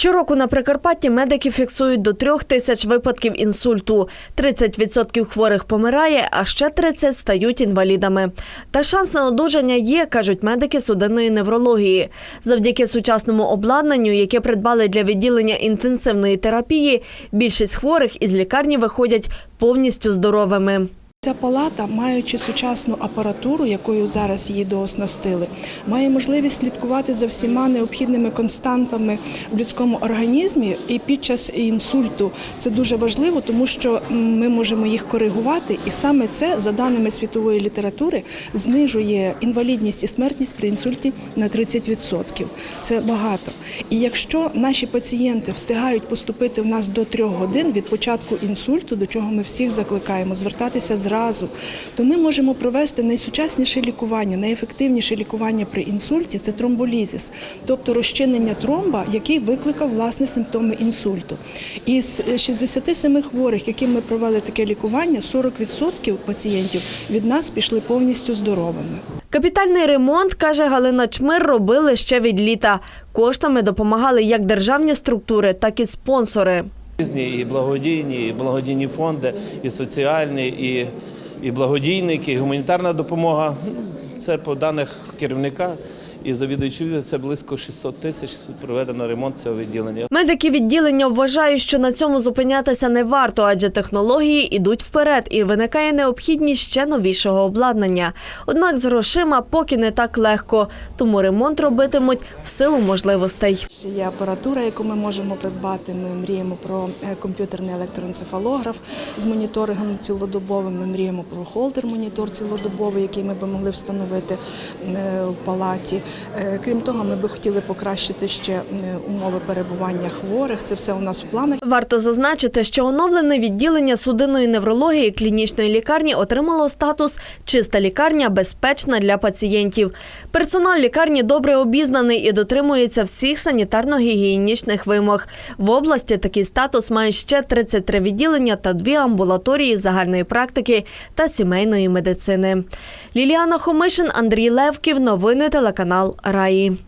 Щороку на Прикарпатті медики фіксують до трьох тисяч випадків інсульту. 30% хворих помирає, а ще 30 стають інвалідами. Та шанс на одужання є, кажуть медики судинної неврології. Завдяки сучасному обладнанню, яке придбали для відділення інтенсивної терапії, більшість хворих із лікарні виходять повністю здоровими. Ця палата, маючи сучасну апаратуру, якою зараз її дооснастили, має можливість слідкувати за всіма необхідними константами в людському організмі. І під час інсульту це дуже важливо, тому що ми можемо їх коригувати, і саме це, за даними світової літератури, знижує інвалідність і смертність при інсульті на 30%. Це багато. І якщо наші пацієнти встигають поступити в нас до трьох годин від початку інсульту, до чого ми всіх закликаємо звертатися зразу, то ми можемо провести найсучасніше лікування, найефективніше лікування при інсульті це тромболізис, тобто розчинення тромба, який викликав власне симптоми інсульту. Із 67 хворих, яким ми провели таке лікування, 40% пацієнтів від нас пішли повністю здоровими. Капітальний ремонт, каже Галина Чмир, робили ще від літа. Коштами допомагали як державні структури, так і спонсори. Різні і благодійні, і благодійні фонди, і соціальні, і, і благодійники, і гуманітарна допомога. Це по даних керівника і завідуючого це близько 600 тисяч проведено ремонт цього відділення. Медики відділення вважають, що на цьому зупинятися не варто, адже технології йдуть вперед і виникає необхідність ще новішого обладнання. Однак з грошима поки не так легко, тому ремонт робитимуть в силу можливостей. Ще є апаратура, яку ми можемо придбати. Ми мріємо про е, комп'ютерний електроенцефалограф з моніторингом цілодобовим. Ми мріємо про холдер-монітор цілодобовий, який ми би могли встановити е, в палаті. Е, Крім того, ми би хотіли покращити ще е, умови перебування хворих. Це все у нас в планах. Варто зазначити, що оновлене відділення судинної неврології клінічної лікарні отримало статус Чиста лікарня безпечна для пацієнтів. Персонал лікарні добре обізнаний і дотримується всіх санітарно-гігієнічних вимог. В області такий статус має ще 33 відділення та дві амбулаторії загальної практики та сімейної медицини. Ліліана Хомишин, Андрій Левків. Новини телеканал Раї.